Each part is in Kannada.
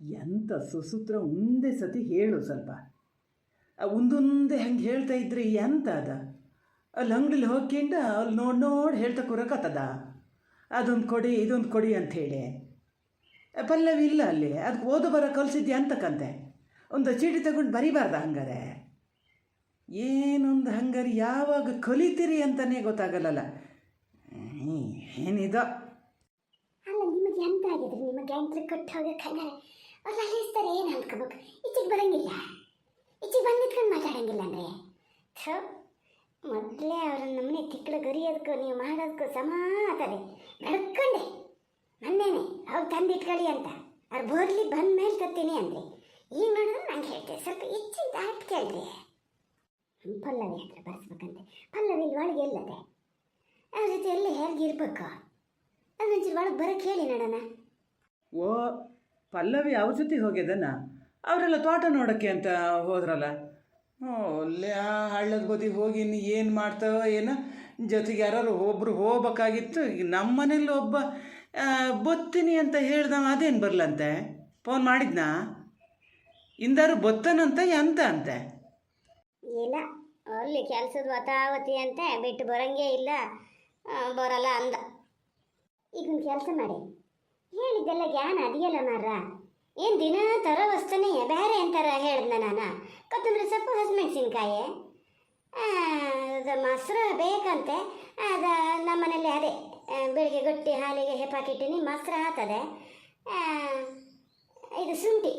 ಎಂತ ಸುಸೂತ್ರ ಒಂದೇ ಸತಿ ಹೇಳು ಸ್ವಲ್ಪ. ಒಂದೊಂದೇ ಹಂಗೆ ಹೇಳ್ತಾ ಇದ್ರೆ ಎಂತ ಅದ? ಅಲ್ಲಿ ಅಂಗಡಿಲಿ ಹೋಗ್ಕೊಂಡು ಅಲ್ಲಿ ನೋಡಿ ನೋಡಿ ಹೇಳ್ತಾ ಕೂರಕತ್ತದ? ಅದೊಂದು ಕೊಡಿ, ಇದೊಂದು ಕೊಡಿ ಅಂಥೇಳಿ ಪಲ್ಲವಿ ಇಲ್ಲ ಅಲ್ಲಿ. ಅದಕ್ಕೆ ಓದು ಬರ ಕಲಿಸಿದ್ಯಾ ಅಂತಕ್ಕಂತೆ ಒಂದು ಚೀಟಿ ತಗೊಂಡು ಬರಿಬಾರ್ದ ಹಂಗಾರೆ? ಏನೊಂದು ಹಂಗಾರೆ, ಯಾವಾಗ ಕಲಿತೀರಿ ಅಂತಲೇ ಗೊತ್ತಾಗಲ್ಲಲ್ಲ. ಏನಿದ? ಅಲ್ಲ, ನಿಮಗೆ ಎಂತ ಆಗಿದ್ರೆ ಕೊಟ್ಟು ಹೋಗಕ್ಕೆ ಅವ್ರು ಅಲ್ಲಿಸ್ತಾರೆ ಏನು ಅನ್ಕೋಬೇಕು? ಈಚೆಗೆ ಬರಂಗಿಲ್ಲ. ಈಚೆಗೆ ಬಂದು ನಿಂತ್ಕೊಂಡು ಮಾತಾಡಂಗಿಲ್ಲ ಅಂದರೆ. ಥೋ, ಮೊದಲೇ ಅವ್ರ ನಮ್ಮನೆ ತಿಕ್ಕಳ ಗರಿಯೋದಕ್ಕೂ ನೀವು ಮಾಡೋದಕ್ಕೂ ಸಮ ಆತದೆ ನಡ್ಕೊಂಡೆ. ಮೊನ್ನೆನೆ, ಅವ್ರು ತಂದು ಇಟ್ಕೊಳ್ಳಿ ಅಂತ. ಅವ್ರು ಬೋರ್ಲಿ ಬಂದ ಮೇಲೆ ತತ್ತೀನಿ ಅಂದರೆ. ಈಗ ನೋಡಿದ್ರೆ ನಂಗೆ ಹೇಳ್ತೆ, ಸ್ವಲ್ಪ ಹೆಚ್ಚಿನ ದಾಟ್ ಕೇಳ್ರಿ. ಪಲ್ಲವಿ ಹತ್ರ ಬರ್ಸ್ಬೇಕಂತೆ. ಪಲ್ಲವಿ ಒಳಗೆ ಎಲ್ಲದೆ? ಅವ್ರ ಜೊತೆ ಎಲ್ಲಿ ಹೇಗಿರ್ಬೇಕು ಅದೊಂಚೂರು ಒಳಗೆ ಬರೋಕ್ಕೆ ಹೇಳಿ ನೋಡೋಣ. ಓ ಪಲ್ಲವಿ ಅವ್ರ ಜೊತೆ ಹೋಗಿದ್ದಾನ ಅವರೆಲ್ಲ ತೋಟ ನೋಡೋಕ್ಕೆ ಅಂತ ಹೋದ್ರಲ್ಲ? ಅಲ್ಲೇ ಆ ಹಳ್ಳದ ಬದಿ ಹೋಗಿ ಇನ್ನು ಏನು ಮಾಡ್ತಾವೋ ಏನು? ಜೊತೆಗೆ ಯಾರು ಒಬ್ಬರು ಹೋಗ್ಬೇಕಾಗಿತ್ತು. ಈಗ ನಮ್ಮ ಮನೇಲಿ ಒಬ್ಬ ಬತ್ತೀನಿ ಅಂತ ಹೇಳ್ದವ, ಅದೇನು ಬರಲಂತೆ? ಫೋನ್ ಮಾಡಿದ್ನಾ? ಇಂದಾರು ಬತ್ತನಂತ ಎಂತ ಅಂತೆ ಇಲ್ಲ, ಅಲ್ಲಿ ಕೆಲಸದ ವತಾವತಿ ಅಂತ, ಬಿಟ್ಟು ಬರಂಗೇ ಇಲ್ಲ. ಬರಲ್ಲ ಅಂದ. ಈಗ ಕೆಲಸ ಮಾಡಿ. ಹೇಳಿದ್ದೆಲ್ಲ ಜ್ಞಾನ ಅದೆಯಲ್ಲ ಮಾರ ಏನು ದಿನ ತರೋ ವಸ್ತುನೇ ಬೇರೆ ಅಂತಾರ ಹೇಳ್ದ ನಾನು? ಕೊತ್ತಂಬರಿ ಸೊಪ್ಪು ಹಸಿಮೆಣಸಿನ್ಕಾಯಿ? ಅದು ಮೊಸರು ಬೇಕಂತೆ. ಅದ ನಮ್ಮನೇಲಿ ಅದೇ ಬೆಳಿಗ್ಗೆ ಗಟ್ಟಿ ಹಾಲಿಗೆ ಹೆಪಾಕಿಟ್ಟಿನಿ ಮೊಸರು ಆತದೆ ಆ, ಇದು ಶುಂಠಿ.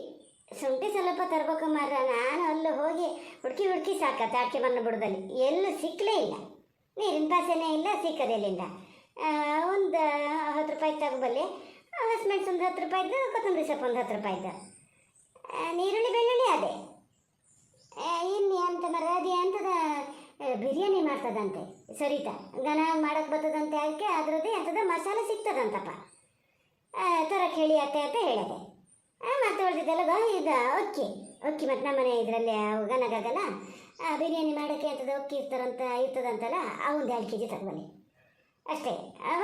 ಶುಂಠಿ ಸ್ವಲ್ಪ ತರ್ಬೇಕು ಮಾರ ನಾನು ಅಲ್ಲೂ ಹೋಗಿ ಹುಡುಕಿ ಹುಡುಕಿ ಸಾಕತ್ತೆ ಆಕೆ ಮಣ್ಣು ಬುಡದಲ್ಲಿ. ಎಲ್ಲೂ ಸಿಕ್ಕಲೇ ಇಲ್ಲ. ನೀರಿನ ಪಾಸೆನೇ ಇಲ್ಲ ಸಿಕ್ಕದಿಲ್ಲಿಂದ ಒಂದು ಹತ್ತು ರೂಪಾಯಿ ತಗೋಬಲ್ಲಿ ಹಸಿಮೆಣಸು ಒಂದು ಹತ್ತು ರೂಪಾಯಿದ್ದು ಕೊತ್ತಂಬರಿ ಸೊಪ್ಪು ಒಂದು ಹತ್ತು ರೂಪಾಯಿದ್ದು ನೀರುಳ್ಳಿ ಬೆಳ್ಳುಳ್ಳಿ ಅದೇ. ಇನ್ನು ಅಂತ ಮರದಿ ಅಂತದ ಬಿರಿಯಾನಿ ಮಾಡ್ತದಂತೆ, ಸರಿತ? ಘನ ಮಾಡಕ್ಕೆ ಬರ್ತದಂತೆ ಅದಕ್ಕೆ ಅದ್ರದ್ದು ಎಂಥದ ಮಸಾಲೆ ಸಿಗ್ತದಂತಪ್ಪ. ತರಕ್ಕೆ ಹೇಳಿ ಅತ್ತೆ ಅಂತ ಹೇಳಿದೆ. ಮತ್ತೆ ಉಳಿದಿದ್ದೆಲ್ಲ ಬಾ, ಇದು ಅಕ್ಕಿ ಅಕ್ಕಿ ಮತ್ತು ನಮ್ಮನೆ ಇದರಲ್ಲಿ ಗನಗಾಗಲ್ಲ ಬಿರಿಯಾನಿ ಮಾಡೋಕ್ಕೆ ಅಂತದ ಅಕ್ಕಿ ಇರ್ತಾರಂತ, ಇರ್ತದಂತಲ್ಲ, ಆ ಒಂದು ಎರಡು ಕೆ ಜಿ ತಗೊಳ್ಳಿ ಅಷ್ಟೇ.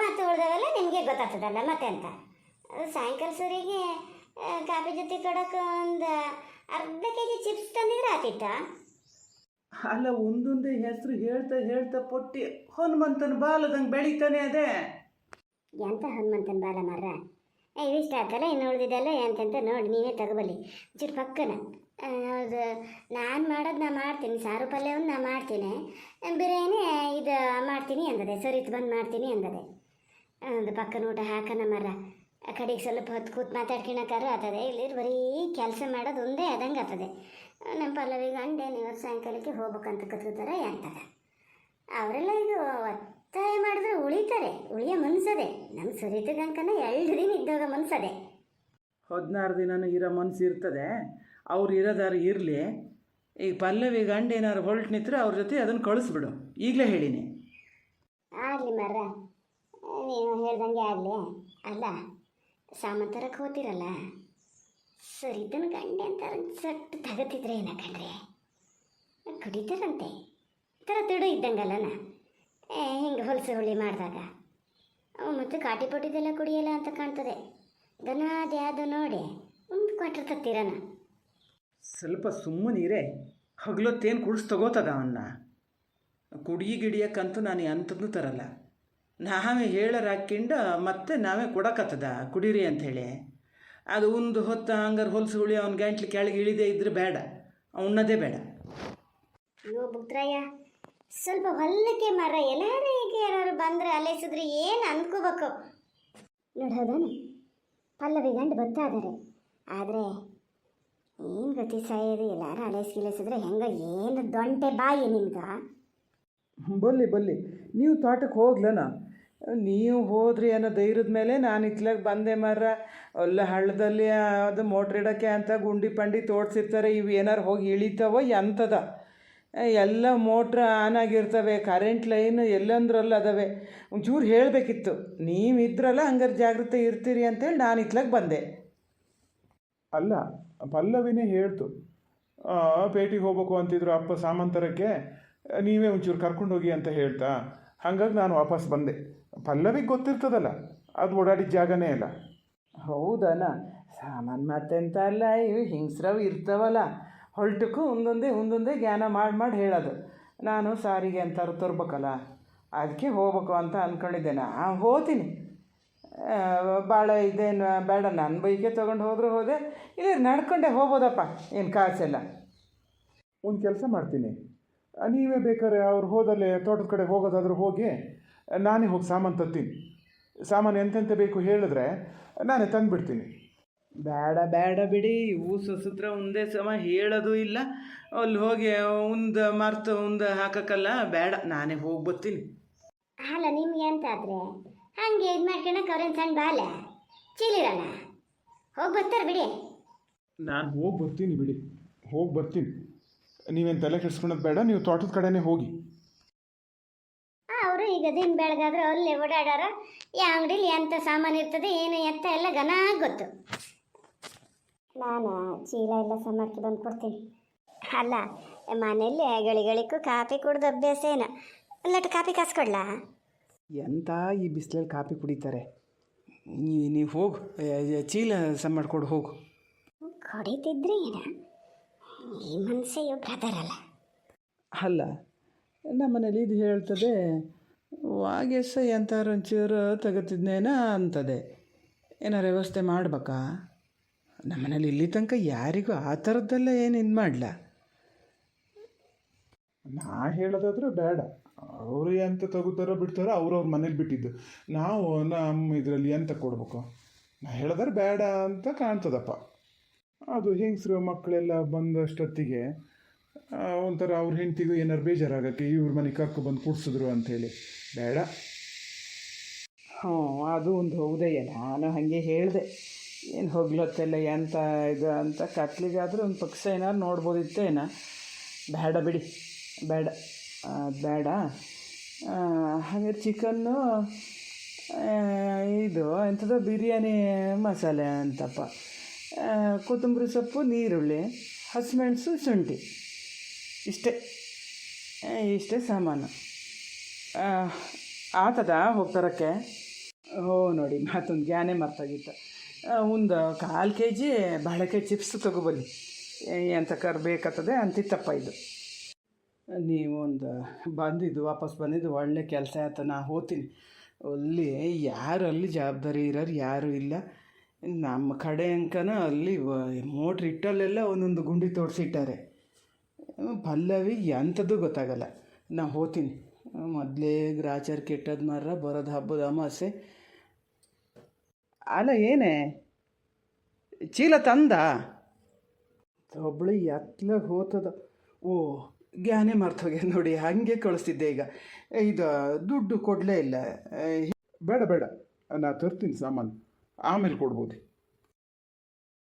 ಮತ್ತು ಉಳಿದವೆಲ್ಲ ನಿಮಗೆ ಗೊತ್ತಾಗ್ತದಲ್ಲ, ಮತ್ತೆ ಅಂತ. ಸಾಯಂಕಾಲ ಸರಿಗೆ ಕಾಫಿ ಜೊತೆ ಕೊಡೋಕೆ ಒಂದು ಅರ್ಧ ಕೆ ಜಿ ಚಿಪ್ಸ್ ತಂದಿದ್ರೆ ಆತಿತ್ತ? ಅಲ್ಲ ಒಂದೊಂದೇ ಹೆಸರು ಹೇಳ್ತಾ ಹೇಳ್ತಾ ಪೊಟ್ಟಿ ಹನುಮಂತನ ಬಾಲದಂಗೆ ಬೆಳೀತಾನೆ ಅದೇ. ಎಂತ ಹನುಮಂತನ ಬಾಲ ಮಾರ ಏ ಇಷ್ಟ ಆಯ್ತಲ್ಲ ಇನ್ನು ಉಳಿದಿದ್ದಲ್ಲ ಎಂತೆಂತ ನೋಡಿ ನೀವೇ ತಗೋಬಲ್ಲಿ. ಚೂರು ಪಕ್ಕನ. ಹೌದು. ಅದು ನಾನು ಮಾಡೋದು ನಾ ಮಾಡ್ತೀನಿ ಸಾರು ಪಲ್ಯವನ್ನು ನಾ ಮಾಡ್ತೀನಿ. ಬಿರಿಯಾನಿ ಇದು ಮಾಡ್ತೀನಿ ಅಂದದೆ ಸರಿತು ಬಂದು ಮಾಡ್ತೀನಿ ಅಂದದೆ. ಒಂದು ಪಕ್ಕನ ಊಟ ಹಾಕನ ಮರ ಆ ಕಡೆಗೆ ಸ್ವಲ್ಪ ಹೊತ್ತು ಕೂತ್ ಮಾತಾಡ್ಕೊಳಕ್ಕಾರ ಆತದೆ. ಇಲ್ಲಿ ಬರೀ ಕೆಲಸ ಮಾಡೋದು ಒಂದೇ ಆದಂಗೆ ಆಗ್ತದೆ ನಮ್ಮ ಪಲ್ಲವಿ ಗಂಡ ಇವತ್ತು ಸಾಯಂಕಾಲಕ್ಕೆ ಹೋಗ್ಬೇಕಂತ ಕತ್ಕೋತಾರೆ ಅಂತದ. ಅವರೆಲ್ಲ ಇದು ಒತ್ತಾಯ ಮಾಡಿದ್ರೆ ಉಳಿತಾರೆ ಉಳಿಯ ಮನ್ಸದೆ. ನಮ್ಮ ಸುರಿತಗಂಕನ ಎರಡು ದಿನ ಇದ್ದಾಗ ಮನ್ಸದೆ. ಹದಿನಾರು ದಿನನೂ ಇರೋ ಮನ್ಸು ಇರ್ತದೆ. ಅವ್ರು ಇರೋದಾರು ಇರಲಿ. ಈಗ ಪಲ್ಲವಿ ಗಂಡ ಏನಾರು ಹೊಲ್ಟ್ ನಿಂತರೆ ಅವ್ರ ಜೊತೆ ಅದನ್ನು ಕಳಿಸ್ಬಿಡು. ಈಗಲೇ ಹೇಳಿನಿ. ಆಗಲಿ ಮರ ನೀವು ಹೇಳ್ದಂಗೆ ಆಗಲಿ. ಅಲ್ಲ ಸಾಮಾನು ಹೋತಿರಲ್ಲ ಸರ್, ಇದನ್ನು ಗಂಡೆ ಅಂತ ಸಟ್ ತಗತಿದ್ರೆ ಏನ ಕಣ್ರಿ? ಕುಡಿತಾರಂತೆ. ಥರ ತಿಡು ಇದ್ದಂಗಲ್ಲನ? ಹಿಂಗೆ ಹೊಲಸು ಹುಳಿ ಮಾಡಿದಾಗ. ಮತ್ತು ಕಾಟಿ ಪೊಟ್ಟಿದೆಲ್ಲ ಕುಡಿಯಲ್ಲ ಅಂತ ಕಾಣ್ತದೆ. ದನ ಅದ್ಯಾವುದು ನೋಡಿ, ಒಂದು ಕ್ವಾಟ್ರ್ ತತ್ತಿರನ. ಸ್ವಲ್ಪ ಸುಮ್ಮನೀರೆ ಹಗ್ಲೊತ್ತೇನು ಕುಡಿಸ್ ತಗೋತದ ಅವನ್ನ ಕುಡಿ ಗಿಡಿಯಕ್ಕಂತೂ ನಾನು ಅಂಥದ್ದು ತರಲ್ಲ. ನಾವೇ ಹೇಳರಾಕಿಂಡ ಮತ್ತೆ ನಾವೇ ಕೊಡಕತ್ತದ ಕುಡೀರಿ ಅಂಥೇಳಿ ಅದು ಒಂದು ಹೊತ್ತು ಹಂಗಾರೆ ಹೊಲಸು ಹುಳಿ ಅವ್ನ ಗಂಟ್ಲು ಕೆಳಗೆ ಇಳಿದೇ ಇದ್ರೆ ಬೇಡ ಉಣ್ಣದೇ ಬೇಡ. ಅಯ್ಯೋ ಬುಕ್ರಾಯ ಸ್ವಲ್ಪ ಹೊಲಕ್ಕೆ ಮರ ಎಲ್ಲಾರು ಹೀಗೆ ಯಾರು ಬಂದ್ರೆ ಅಲೆಸಿದ್ರೆ ಏನು ಅಂದ್ಕೋಬೇಕು ನೋಡೋದನ ಪಲ್ಲವಿ ಗಂಡು ಬರ್ತಾಯಿದ್ದಾರೆ ಆದರೆ ಏನು ಗತಿ ಸಾಯೋದು ಎಲ್ಲಾರು ಅಲೆಸ್ ಗಿಲೆಸಿದ್ರೆ ಹೆಂಗ ಏನು ದೊಂಟೆ ಬಾಯಿ ನಿಮ್ಗೆ? ಬಲ್ಲಿ ಬಲ್ಲಿ ನೀವು ತೋಟಕ್ಕೆ ಹೋಗ್ಲನ? ನೀವು ಹೋದ್ರಿ ಅನ್ನೋ ಧೈರ್ಯದ ಮೇಲೆ ನಾನು ಇತ್ಲಾಗ ಬಂದೆ ಮರ ಅಲ್ಲ ಹಳ್ಳದಲ್ಲಿ ಅದು ಮೋಟ್ರ್ ಇಡೋಕ್ಕೆ ಅಂತ ಗುಂಡಿ ಪಂಡಿ ತೋಡ್ಸಿರ್ತಾರೆ, ಇವು ಏನಾರು ಹೋಗಿ ಇಳಿತಾವೋ ಎಂಥದ ಎಲ್ಲ ಮೋಟ್ರ್ ಆನ್ ಆಗಿರ್ತವೆ, ಕರೆಂಟ್ ಲೈನ್ ಎಲ್ಲಂದ್ರಲ್ಲ ಅದಾವೆ. ಒಂಚೂರು ಹೇಳಬೇಕಿತ್ತು. ನೀವು ಇದ್ರಲ್ಲ ಹಂಗಾರೆ ಜಾಗ್ರತೆ ಇರ್ತೀರಿ ಅಂತೇಳಿ ನಾನು ಇತ್ಲಾಗ ಬಂದೆ. ಅಲ್ಲ, ಪಲ್ಲವಿನೇ ಹೇಳ್ತು. ಪೇಟೆಗೆ ಹೋಗ್ಬೇಕು ಅಂತಿದ್ರು ಅಪ್ಪ ಸಾಮಂತರಕ್ಕೆ, ನೀವೇ ಒಂಚೂರು ಕರ್ಕೊಂಡೋಗಿ ಅಂತ ಹೇಳ್ತಾ. ಹಾಗಾಗಿ ನಾನು ವಾಪಸ್ ಬಂದೆ. ಪಲ್ಲವಿಗೆ ಗೊತ್ತಿರ್ತದಲ್ಲ ಅದು ಓಡಾಡಿದ ಜಾಗನೇ ಅಲ್ಲ ಹೌದನ? ಸಾಮಾನು ಮತ್ತೆಂತ ಅಲ್ಲ ಇವು ಹಿಂಗ್ಸ್ರವು ಇರ್ತಾವಲ್ಲ. ಹೊಲ್ಟಕ್ಕೂ ಒಂದೊಂದೇ ಒಂದೊಂದೇ ಜ್ಞಾನ ಮಾಡಿ ಮಾಡಿ ಹೇಳೋದು. ನಾನು ಸಾರಿಗೆ ಅಂತ ತರ್ಬೇಕಲ್ಲ ಅದಕ್ಕೆ ಹೋಗ್ಬೇಕು ಅಂತ ಅಂದ್ಕೊಂಡಿದ್ದೆ ನಾ ಹೋತೀನಿ. ಭಾಳ ಇದೇನು ಬೇಡ ನನ್ನ ಬೈಕೆ ತೊಗೊಂಡು ಹೋದರೂ ಹೋದೆ. ಇಲ್ಲ ನಡ್ಕೊಂಡೆ ಹೋಗ್ಬೋದಪ್ಪ ಏನು ಕಾಸೆಲ್ಲ. ಒಂದು ಕೆಲಸ ಮಾಡ್ತೀನಿ. ನೀವೇ ಬೇಕಾದ್ರೆ ಅವ್ರು ಹೋದಲ್ಲೇ ತೋಟದ ಕಡೆ ಹೋಗೋದಾದ್ರೂ ಹೋಗಿ ನಾನೇ ಹೋಗಿ ಸಾಮಾನು ತರ್ತೀನಿ. ಸಾಮಾನು ಎಂತೆಂತ ಬೇಕು ಹೇಳಿದ್ರೆ ನಾನೇ ತಂದುಬಿಡ್ತೀನಿ. ಬೇಡ ಬೇಡ ಬಿಡಿ. ಇವು ಸಸತ್ರ ಒಂದೇ ಸಮ ಹೇಳೋದು ಇಲ್ಲ. ಅಲ್ಲಿ ಹೋಗಿ ಒಂದು ಮರ್ತು ಒಂದು ಹಾಕಕ್ಕಲ್ಲ ಬೇಡ ನಾನೇ ಹೋಗಿ ಬರ್ತೀನಿ. ಅಲ್ಲ ನಿಮ್ಗೆ ಅಂತ ಆದ್ರೆ? ಹಂಗೆ ಇದು ಮಾಡ್ಕೊಳಕ್ಕೆ ಅವ್ರೇನು ಸಣ್ಣ ಬಾಲ? ಚೀಲಿರಲ್ಲ? ಹೋಗಿ ಬರ್ತಾರೆ ಬಿಡಿ. ನಾನು ಹೋಗಿ ಬರ್ತೀನಿ ಬಿಡಿ. ಹೋಗಿ ಬರ್ತೀನಿ. ನೀವೇನು ತಲೆ ಕೆಡಿಸ್ಕೊಳೋದು ಬೇಡ ನೀವು ತೋಟದ ಕಡೆನೇ ಹೋಗಿ. ಅವರು ಈಗ ದಿನ ಬೆಳಗಾದ್ರೆ ಅಲ್ಲಿ ಓಡಾಡಾರ. ಯಾವ ಅಂಗಡಿಲಿ ಎಂಥ ಸಾಮಾನು ಇರ್ತದೆ ಏನು ಎತ್ತ ಎಲ್ಲ ಘನ ಗೊತ್ತು. ನಾನು ಚೀಲ ಎಲ್ಲ ಸಮರ್ಕಿ ಬಂದು ಕೊಡ್ತೀನಿ ಅಲ್ಲ ಮನೆಯಲ್ಲಿ ಗಳಿಗಳಿಗೂ ಕಾಫಿ ಕುಡ್ದು ಅಭ್ಯಾಸ ಏನು? ಅಲ್ಲಟ್ಟು ಕಾಫಿ ಕಾಸ್ಕೊಡ್ಲಾ? ಎಂತ ಈ ಬಿಸಿಲಲ್ಲಿ ಕಾಫಿ ಕುಡಿತಾರೆ? ನೀವು ನೀವು ಹೋಗು ಚೀಲ ಸಮ ಮಾಡ್ಕೊಡು ಹೋಗು. ಹೊಡಿತಿದ್ರೆ ಏನ? ಈ ಮನಸ್ಸೆಯು ಬ್ರದರ್ ಅಲ್ಲ. ಅಲ್ಲ ನಮ್ಮ ಮನೇಲಿ ಇದು ಹೇಳ್ತದೆ ವಾಗೆಸ ಎಂತಾರು ಒಂಚೂರು ತಗೋತಿದ್ನೇನ? ಅಂತದೆ. ಏನಾರ ವ್ಯವಸ್ಥೆ ಮಾಡ್ಬೇಕಾ? ನಮ್ಮ ಮನೇಲಿ ಇಲ್ಲಿ ತನಕ ಯಾರಿಗೂ ಆ ಥರದ್ದೆಲ್ಲ ಏನು ಇದು ಮಾಡಲ. ನಾ ಹೇಳೋದಾದ್ರೆ ಬೇಡ. ಅವರು ಎಂತ ತಗೋತಾರೋ ಬಿಡ್ತಾರೋ ಅವ್ರವ್ರ ಮನೇಲಿ ಬಿಟ್ಟಿದ್ದು. ನಾವು ನಮ್ಮ ಇದರಲ್ಲಿ ಎಂತ ಕೊಡ್ಬೇಕು? ನಾ ಹೇಳಿದ್ರೆ ಬೇಡ ಅಂತ ಕಾಣ್ತದಪ್ಪ. ಅದು ಹೆಂಗಸ್ರು ಮಕ್ಕಳೆಲ್ಲ ಬಂದಷ್ಟೊತ್ತಿಗೆ ಒಂಥರ ಅವ್ರ ಹೆಂಡ್ತಿಗೂ ಏನಾರು ಬೇಜಾರಾಗತ್ತೆ ಇವ್ರ ಮನೆಗೆ ಕರ್ಕೊ ಬಂದು ಕುಡ್ಸಿದ್ರು ಅಂಥೇಳಿ ಬೇಡ. ಹ್ಞೂ, ಅದು ಒಂದು ಹೌದಯ್ಯ ನಾನು ಹಾಗೆ ಹೇಳಿದೆ. ಏನು ಹೋಗ್ಲತ್ತೆಲ್ಲ ಎಂತ ಇದು ಅಂತ ಕತ್ಲಿಗಾದ್ರೆ ಒಂದು ಪಕ್ಷ ಏನಾರು ನೋಡ್ಬೋದಿತ್ತೇನ ಬೇಡ ಬಿಡಿ. ಬೇಡ. ಬೇಡ. ಹಾಗೆ ಚಿಕನ್ನು ಇದು ಎಂಥದ್ದು ಬಿರಿಯಾನಿ ಮಸಾಲೆ ಅಂತಪ್ಪ. ಕೊತ್ತಂಬರಿ ಸೊಪ್ಪು ನೀರುಳ್ಳಿ ಹಸಿಮೆಣಸು, ಶುಂಠಿ. ಇಷ್ಟೇ. ಇಷ್ಟೇ ಸಾಮಾನು. ಆತದ ಹೋಗ್ತಾರಕ್ಕೆ? ಓ, ನೋಡಿ, ಮತ್ತೊಂದು ಗ್ಯಾನೆ ಮರ್ತಾಗಿತ್ತು. ಒಂದು ಕಾಲು ಕೆ ಜಿ ಬಾಳೆಕಾಯಿ ಚಿಪ್ಸ್ ತೊಗೊಬನ್ನಿ ಎಂತ ಕರ್ ಬೇಕಾಗ್ತದೆ ಅಂತಿತ್ತಪ್ಪ ಇದು. ಒಂದು ಬಂದಿದ್ದು, ವಾಪಸ್ ಬಂದಿದ್ದು, ಒಳ್ಳೆ ಕೆಲಸ ಆಯ್ತು, ನಾ ಹೋಗ್ತೀನಿ. ಅಲ್ಲಿ ಯಾರು ಅಲ್ಲಿ ಜವಾಬ್ದಾರಿ ಇರೋರು ಯಾರೂ ಇಲ್ಲ. ನಮ್ಮ ಕಡೆ ಅಂಕನ ಅಲ್ಲಿ ಮೋಟ್ರ್ ಇಟ್ಟಲ್ಲೆಲ್ಲ ಒಂದೊಂದು ಗುಂಡಿ ತೋರಿಸಿಟ್ಟಾರೆ. ಪಲ್ಲವಿ ಎಂಥದ್ದು ಗೊತ್ತಾಗಲ್ಲ. ನಾ ಹೋತೀನಿ. ಮೊದಲೇ ಗ್ರಾಚಾರ ಕೆಟ್ಟದ ಮರ ಬರೋದು ಹಬ್ಬದ ಅಮಾಸೆ. ಅಲ್ಲ, ಏನೇ? ಚೀಲ ತಂದ? ಒಬ್ಳು ಎತ್ಲಾಗ ಹೋತದ. ಓ, ಗ್ಯಾನೆ ಮರ್ತೋಗ್ಯ ನೋಡಿ, ಹಾಗೆ ಕಳಿಸ್ತಿದ್ದೆ ಈಗ. ಇದು ದುಡ್ಡು ಕೊಡಲೇ ಇಲ್ಲ. ಬೇಡ ಬೇಡ. ನಾ ತರ್ತೀನಿ ಸಾಮಾನು. ಆಮೇಲೆ ಕೊಡ್ಬೋದು.